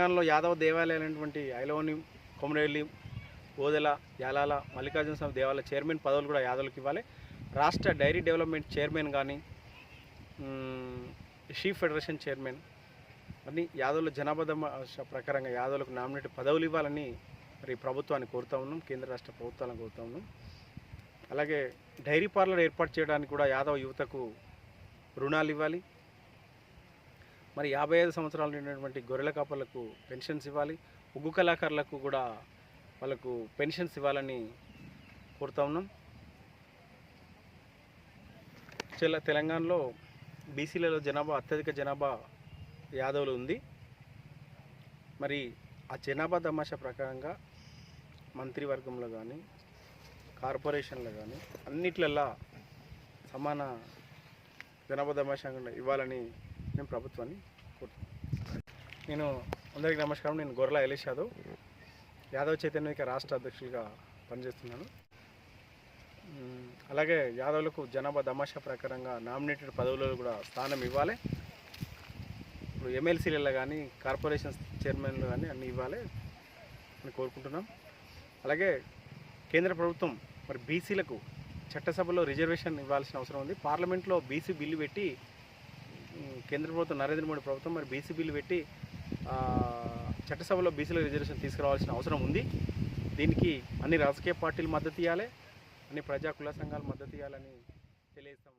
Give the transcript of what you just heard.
తెలంగాణలో యాదవ దేవాలయాలు అనేటువంటి ఐలవని కొమరేలి ఓదెల యాలాల మల్లికార్జున స్వామి దేవాలయ చైర్మన్ పదవులు కూడా యాదవులకు ఇవ్వాలి. రాష్ట్ర డైరీ డెవలప్మెంట్ చైర్మన్ కానీ షీఫ్ ఫెడరేషన్ చైర్మన్ అన్ని యాదవుల జనాభా ప్రకారంగా యాదవులకు నామినేట్ పదవులు ఇవ్వాలని మరి ప్రభుత్వాన్ని కోరుతా ఉన్నాం కేంద్ర రాష్ట్ర ప్రభుత్వాలను కోరుతా ఉన్నాం. అలాగే డైరీ పార్లర్ ఏర్పాటు చేయడానికి కూడా యాదవ యువతకు రుణాలు ఇవ్వాలి. మరి యాభై ఐదు సంవత్సరాలు నిండినటువంటి గొర్రెల కాపర్లకు పెన్షన్స్ ఇవ్వాలి. ఉగ్గు కళాకారులకు కూడా వాళ్ళకు పెన్షన్స్ ఇవ్వాలని కోరుతా ఉన్నాం. తెల తెలంగాణలో బీసీలలో జనాభా అత్యధిక జనాభా యాదవులు ఉంది. మరి ఆ జనాభా తమాషా ప్రకారంగా మంత్రివర్గంలో కానీ కార్పొరేషన్లో కానీ అన్నిట్లల్లా సమాన జనాభా తమాషా ఇవ్వాలని నేను ప్రభుత్వాన్ని కోరుతున్నాను. నేను అందరికీ నమస్కారం. నేను గొర్రెల ఎలిష్ యాదవ్. యాదవ్ చైతన్యక రాష్ట్ర అధ్యక్షులుగా పనిచేస్తున్నాను. అలాగే యాదవ్లకు జనాభా దమాషా ప్రకారంగా నామినేటెడ్ పదవులలో కూడా స్థానం ఇవ్వాలి. ఇప్పుడు ఎమ్మెల్సీలలో కానీ కార్పొరేషన్ చైర్మన్లు కానీ అన్నీ ఇవ్వాలి అని కోరుకుంటున్నాం. అలాగే కేంద్ర ప్రభుత్వం మరి బీసీలకు చట్టసభలో రిజర్వేషన్ ఇవ్వాల్సిన అవసరం ఉంది. పార్లమెంట్లో బీసీ బిల్లు పెట్టి కేంద్ర ప్రభుత్వం నరేంద్ర మోడీ ప్రభుత్వం మరి బీసీ బిల్లు పెట్టి చట్టసభలో బీసీల రిజర్వేషన్ తీసుకురావాల్సిన అవసరం ఉంది. దీనికి అన్ని రాజకీయ పార్టీలు మద్దతు ఇవ్వాలి అన్ని ప్రజా కుల సంఘాలు మద్దతు ఇవ్వాలని తెలియజేస్తాం